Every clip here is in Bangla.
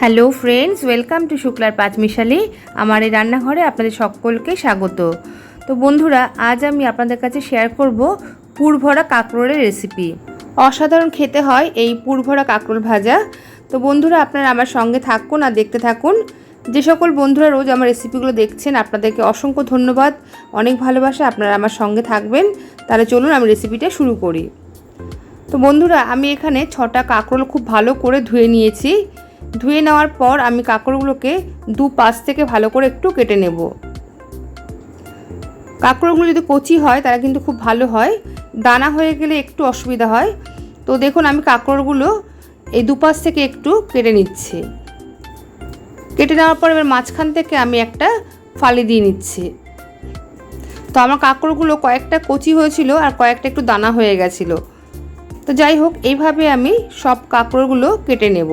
হ্যালো ফ্রেন্ডস, ওয়েলকাম টু শুক্লার পাঁচমিশালি। আমার এই রান্নাঘরে আপনাদের সকলকে স্বাগত। তো বন্ধুরা, আজ আমি আপনাদের কাছে শেয়ার করব পুরভরা কাঁকরোলের রেসিপি অসাধারণ খেতে হয় এই পুরভরা কাঁকরোল ভাজা। তো বন্ধুরা, আপনারা আমার সঙ্গে থাকুন আর দেখতে থাকুন। যে সকল বন্ধুরা রোজ আমার রেসিপিগুলো দেখছেন, আপনাদেরকে অসংখ্য ধন্যবাদ। অনেক ভালোবাসা আপনারা আমার সঙ্গে থাকবেন। তাহলে চলুন আমি রেসিপিটা শুরু করি। তো বন্ধুরা, আমি এখানে ছটা কাঁকরোল খুব ভালো করে ধুয়ে নিয়েছি। ধুয়ে নেওয়ার পর আমি কাঁকড়গুলোকে দু পাশ থেকে ভালো করে একটু কেটে নেব। কাঁকড়গুলো যদি কচি হয় তারা কিন্তু খুব ভালো হয়। দানা হয়ে গেলে একটু অসুবিধা হয়। তো দেখুন, আমি কাঁকড়গুলো এই দুপাশ থেকে একটু কেটে নিচ্ছি। কেটে নেওয়ার পর এবার মাঝখান থেকে আমি একটা ফালি দিয়ে নিচ্ছি। তো আমার কাঁকড়গুলো কয়েকটা কচি হয়েছিল আর কয়েকটা একটু দানা হয়ে গেছিল। তো যাই হোক, এইভাবে আমি সব কাঁকড়গুলো কেটে নেব।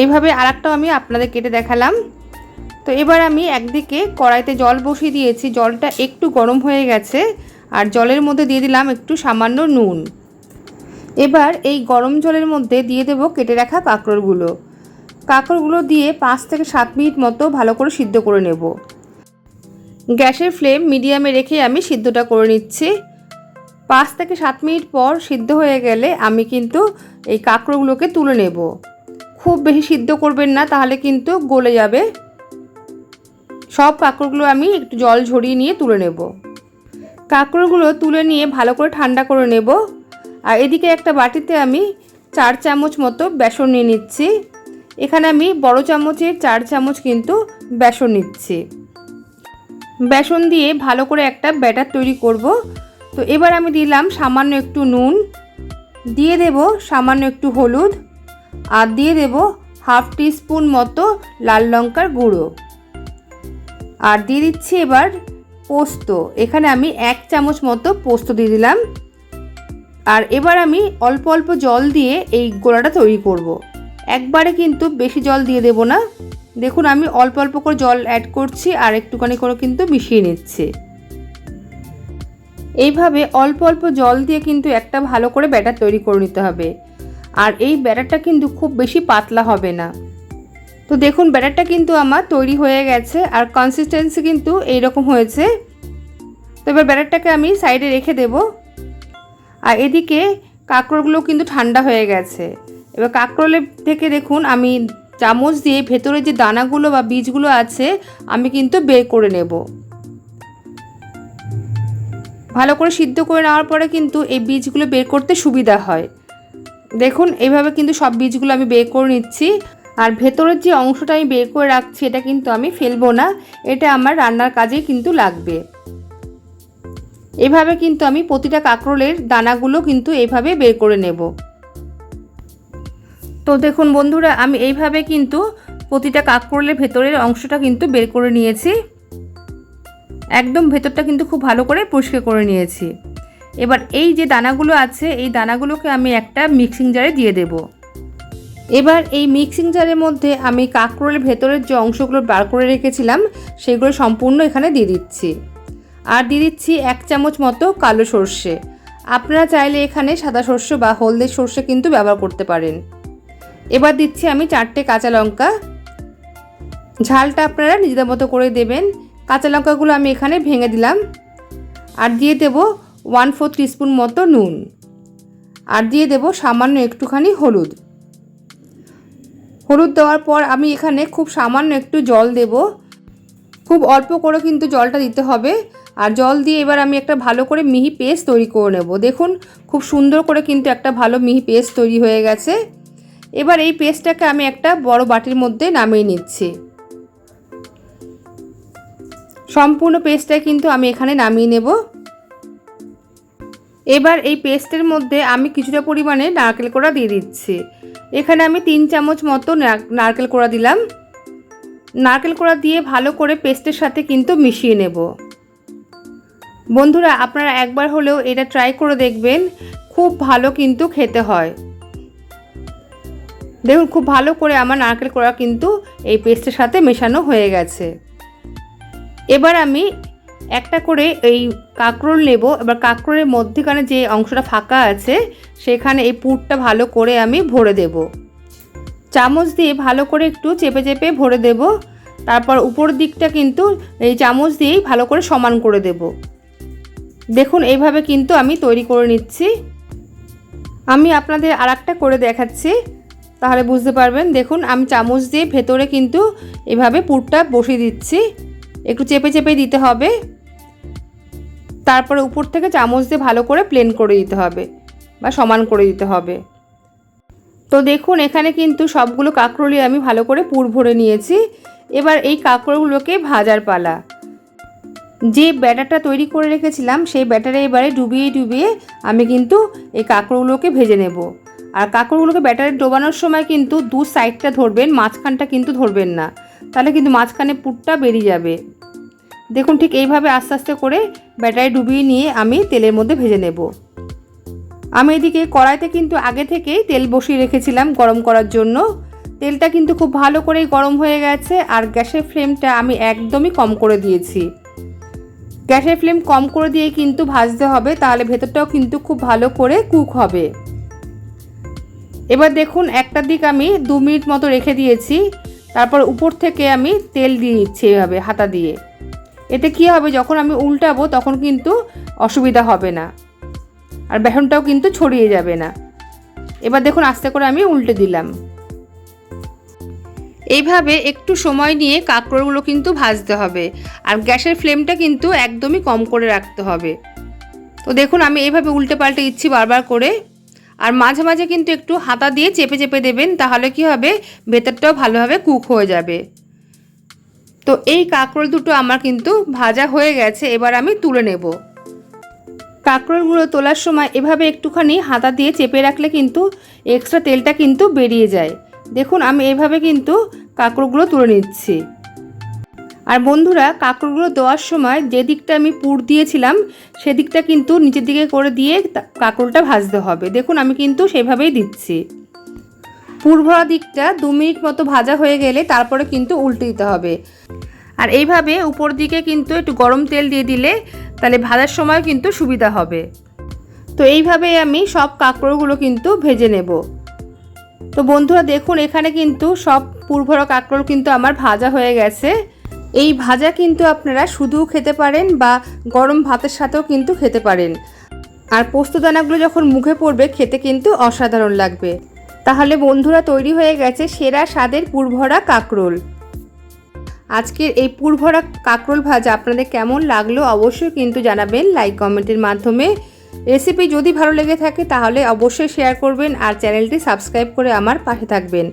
এইভাবে আরেকটাও আমি আপনাদের কেটে দেখালাম। তো এবার আমি একদিকে কড়াইতে জল বসিয়ে দিয়েছি। জলটা একটু গরম হয়ে গেছে আর জলের মধ্যে দিয়ে দিলাম একটু সামান্য নুন। এবার এই গরম জলের মধ্যে দিয়ে দেবো কেটে রাখা কাঁকড়গুলো। কাঁকড়গুলো দিয়ে পাঁচ থেকে সাত মিনিট মতো ভালো করে সিদ্ধ করে নেব। গ্যাসের ফ্লেম মিডিয়ামে রেখে আমি সিদ্ধটা করে নিচ্ছি। পাঁচ থেকে সাত মিনিট পর সিদ্ধ হয়ে গেলে আমি কিন্তু এই কাঁকড়গুলোকে তুলে নেব। খুব বেশি সিদ্ধ করবেন না, তাহলে কিন্তু গলে যাবে। সব কাঁকড়গুলো আমি একটু জল ঝরিয়ে নিয়ে তুলে নেব। কাঁকড়গুলো তুলে নিয়ে ভালো করে ঠান্ডা করে নেব। আর এদিকে একটা বাটিতে আমি চার চামচ মতো বেসন নিয়ে নিচ্ছি। এখানে আমি বড় চামচের চার চামচ কিন্তু বেসন নিচ্ছি। বেসন দিয়ে ভালো করে একটা ব্যাটার তৈরি করব। তো এবার আমি দিলাম সামান্য একটু নুন। দিয়ে দেব সামান্য একটু হলুদ। আর দিয়ে দেব হাফ টিস্পুন মতো লাল লঙ্কার গুঁড়ো। আর দিয়ে দিচ্ছি এবার পোস্ত। এখানে আমি এক চামচ মতো পোস্ত দিয়ে দিলাম। আর এবার আমি অল্প অল্প জল দিয়ে এই গোলাটা তৈরি করব। একবারে কিন্তু বেশি জল দিয়ে দেব না। দেখুন, আমি অল্প অল্প করে জল অ্যাড করছি আর একটুখানি করে কিন্তু মিশিয়ে নিচ্ছি। এইভাবে অল্প অল্প জল দিয়ে কিন্তু একটা ভালো করে ব্যাটার তৈরি করে নিতে হবে। আর এই ব্যাটারটা কিন্তু খুব বেশি পাতলা হবে না। তো দেখুন, ব্যাটারটা কিন্তু আমার তৈরি হয়ে গেছে আর কনসিস্টেন্সি কিন্তু এই রকম হয়েছে। তো এবার ব্যাটারটাকে আমি সাইডে রেখে দেব। আর এদিকে কাঁকড়গুলো কিন্তু ঠান্ডা হয়ে গেছে। এবার কাঁকরোলের থেকে দেখুন, আমি চামচ দিয়ে ভেতরে যে দানাগুলো বা বীজগুলো আছে, আমি কিন্তু বের করে নেব। ভালো করে সিদ্ধ করে নেওয়ার পরে কিন্তু এই বীজগুলো বের করতে সুবিধা হয়। দেখুন, এইভাবে কিন্তু সব বীজগুলো আমি বের করে নিচ্ছি। আর ভেতরের যে অংশটা আমি বের করে রাখছি, এটা কিন্তু আমি ফেলব না। এটা আমার রান্নার কাজে কিন্তু লাগবে। এভাবে কিন্তু আমি প্রতিটা কাঁকরোলের দানাগুলো কিন্তু এইভাবে বের করে নেব। তো দেখুন বন্ধুরা, আমি এইভাবে কিন্তু প্রতিটা কাঁকরোলের ভেতরের অংশটা কিন্তু বের করে নিয়েছি। একদম ভেতরটা কিন্তু খুব ভালো করে পরিষ্কার করে নিয়েছি। এবার এই যে দানাগুলো আছে, এই দানাগুলোকে আমি একটা মিক্সিং জারে দিয়ে দেব। এবার এই মিক্সিং জারের মধ্যে আমি কাঁকরোলের ভেতরের যে অংশগুলো বার করে রেখেছিলাম, সেগুলো সম্পূর্ণ এখানে দিয়ে দিচ্ছি। আর দিয়ে দিচ্ছি এক চামচ মতো কালো সর্ষে। আপনারা চাইলে এখানে সাদা সর্ষে বা হলদের সর্ষে কিন্তু ব্যবহার করতে পারেন। এবার দিচ্ছি আমি চারটে কাঁচা লঙ্কা। ঝালটা আপনারা নিজেদের মতো করে দেবেন। কাঁচা লঙ্কাগুলো আমি এখানে ভেঙে দিলাম। আর দিয়ে দেবো ওয়ান ফোর টিস্পুন মতো নুন। আর দিয়ে দেব সামান্য একটুখানি হলুদ। হলুদ দেওয়ার পর আমি এখানে খুব সামান্য একটু জল দেব। খুব অল্প করে কিন্তু জলটা দিতে হবে। আর জল দিয়ে এবার আমি একটা ভালো করে মিহি পেস্ট তৈরি করে নেব। দেখুন, খুব সুন্দর করে কিন্তু একটা ভালো মিহি পেস্ট তৈরি হয়ে গেছে। এবার এই পেস্টটাকে আমি একটা বড় বাটির মধ্যে নামিয়ে নিচ্ছি। সম্পূর্ণ পেস্টটা কিন্তু আমি এখানে নামিয়ে নেব। এবার এই পেস্টের মধ্যে আমি কিছুটা পরিমাণে নারকেল কোড়া দিয়ে দিচ্ছি। এখানে আমি তিন চামচ মতো নারকেল কোড়া দিলাম। নারকেল কোড়া দিয়ে ভালো করে পেস্টের সাথে কিন্তু মিশিয়ে নেব। বন্ধুরা, আপনারা একবার হলেও এটা ট্রাই করে দেখবেন, খুব ভালো কিন্তু খেতে হয়। দেখুন, খুব ভালো করে আমার নারকেল কোড়া কিন্তু এই পেস্টের সাথে মেশানো হয়ে গেছে। এবার আমি একটা করে এই কাঁকরোল নেব। এবার কাঁকরোলের মধ্যেখানে যে অংশটা ফাঁকা আছে, সেখানে এই পুরটা ভালো করে আমি ভরে দেব। চামচ দিয়ে ভালো করে একটু চেপে চেপে ভরে দেব। তারপর উপর দিকটা কিন্তু এই চামচ দিয়েই ভালো করে সমান করে দেব। দেখুন, এইভাবে কিন্তু আমি তৈরি করে নিচ্ছি। আমি আপনাদের আর করে দেখাচ্ছি, তাহলে বুঝতে পারবেন। দেখুন, আমি চামচ দিয়ে ভেতরে কিন্তু এভাবে পুরটা বসিয়ে দিচ্ছি। একটু চেপে চেপে দিতে হবে। তারপরে উপর থেকে চামচ দিয়ে ভালো করে প্লেন করে দিতে হবে বা সমান করে দিতে হবে। তো দেখুন, এখানে কিন্তু সবগুলো কাঁকরোলি আমি ভালো করে পুর ভরে নিয়েছি। এবার এই কাঁকরোলগুলোকে ভাজার পালা। যে ব্যাটারটা তৈরি করে রেখেছিলাম, সেই ব্যাটারে এবারে ডুবিয়ে ডুবিয়ে আমি কিন্তু এই কাঁকড়গুলোকে ভেজে নেব। আর কাঁকড়গুলোকে ব্যাটারে ডোবানোর সময় কিন্তু দু সাইডটা ধরবেন, মাঝখানটা কিন্তু ধরবেন না। তাহলে কিন্তু মাঝখানে পুরটা বেরিয়ে যাবে। দেখুন ঠিক এইভাবে আস্তে আস্তে করে ব্যাটারে ডুবিয়ে নিয়ে আমি তেলের মধ্যে ভেজে নেব। আমি এদিকে কড়াইতে কিন্তু আগে থেকেই তেল বসিয়ে রেখেছিলাম গরম করার জন্য। তেলটা কিন্তু খুব ভালো করেই গরম হয়ে গেছে আর গ্যাসের ফ্লেমটা আমি একদমই কম করে দিয়েছি। গ্যাসের ফ্লেম কম করে দিয়ে কিন্তু ভাজতে হবে, তাহলে ভেতরটাও কিন্তু খুব ভালো করে কুক হবে। এবার দেখুন একটা দিক আমি দু মিনিট মতো রেখে দিয়েছি। তারপর উপর থেকে আমি তেল দিয়ে দিচ্ছি এভাবে, হাতা দিয়ে। এতে কি হবে, যখন আমি উল্টাবো তখন কিন্তু অসুবিধা হবে না। আর বেসনটাও কিন্তু ছড়িয়ে যাবে না। এবার দেখুন আস্তে করে আমি উল্টে দিলাম। এইভাবে একটু সময় নিয়ে কাঁকড়োগুলো কিন্তু ভাজতে হবে। আর গ্যাসের ফ্লেমটা কিন্তু একদমই কম করে রাখতে হবে। তো দেখুন আমি এইভাবে উল্টে পাল্টে ইচ্ছি বারবার করে। আর মাঝে মাঝে কিন্তু একটু হাতা দিয়ে চেপে চেপে দেবেন, তাহলে কি হবে? ভেতরটাও ভালোভাবে কুক হয়ে যাবে। তো এই কাঁকরোল দুটো আমার কিন্তু ভাজা হয়ে গেছে, এবার আমি তুলে নেব। কাঁকরোলগুলো তোলার সময় এভাবে একটুখানি হাতা দিয়ে চেপে রাখলে কিন্তু এক্সট্রা তেলটা কিন্তু বেরিয়ে যায়। দেখুন, আমি এভাবে কিন্তু কাঁকড়গুলো তুলে নিচ্ছি। আর বন্ধুরা, কাঁকড়গুলো দেওয়ার সময় যে দিকটা আমি পুর দিয়েছিলাম সেদিকটা কিন্তু নিচের দিকে করে দিয়ে কাঁকড়টা ভাজতে হবে। দেখুন, আমি কিন্তু সেভাবেই দিচ্ছি। পুর ভরা দিকটা দু মিনিট মতো ভাজা হয়ে গেলে তারপরে কিন্তু উল্টে দিতে হবে। আর এইভাবে উপর দিকে কিন্তু একটু গরম তেল দিয়ে দিলে তাহলে ভাজার সময় কিন্তু সুবিধা হবে। তো এইভাবেই আমি সব কাঁকড়গুলো কিন্তু ভেজে নেব। তো বন্ধুরা, দেখুন, এখানে কিন্তু সব পুরভরা কাঁকরোল কিন্তু আমার ভাজা হয়ে গেছে। এই ভাজা কিন্তু আপনারা শুধুও খেতে পারেন বা গরম ভাতের সাথেও কিন্তু খেতে পারেন। আর পোস্তদানাগুলো যখন মুখে পড়বে, খেতে কিন্তু অসাধারণ লাগবে। তাহলে বন্ধুরা, তৈরি হয়ে গেছে সেরা স্বাদের পুরভরা কাঁকরোল। আজকের এই পুরভরা কাঁকরোল ভাজা আপনাদের কেমন লাগল অবশ্যই কিন্তু জানাবেন লাইক কমেন্টের মাধ্যমে। রেসিপি যদি ভালো লেগে থাকে তাহলে অবশ্যই শেয়ার করবেন আর চ্যানেলটি সাবস্ক্রাইব করে আমার পাশে থাকবেন।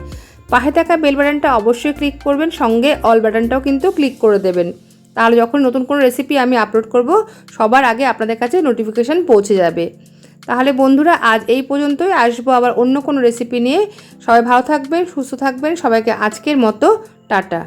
পাশে থাকা বেল বাটনটা অবশ্যই ক্লিক করবেন, সঙ্গে অল বাটনটাও কিন্তু ক্লিক করে দেবেন। তাহলে যখন নতুন কোনো রেসিপি আমি আপলোড করব, সবার আগে আপনাদের কাছে নোটিফিকেশান পৌঁছে যাবে। তাহলে বন্ধুরা, আজ এই পর্যন্তই। আসব আবার অন্য কোনো রেসিপি নিয়ে। সবাই ভালো থাকবেন, সুস্থ থাকবেন। সবাইকে আজকের মতো, টাটা।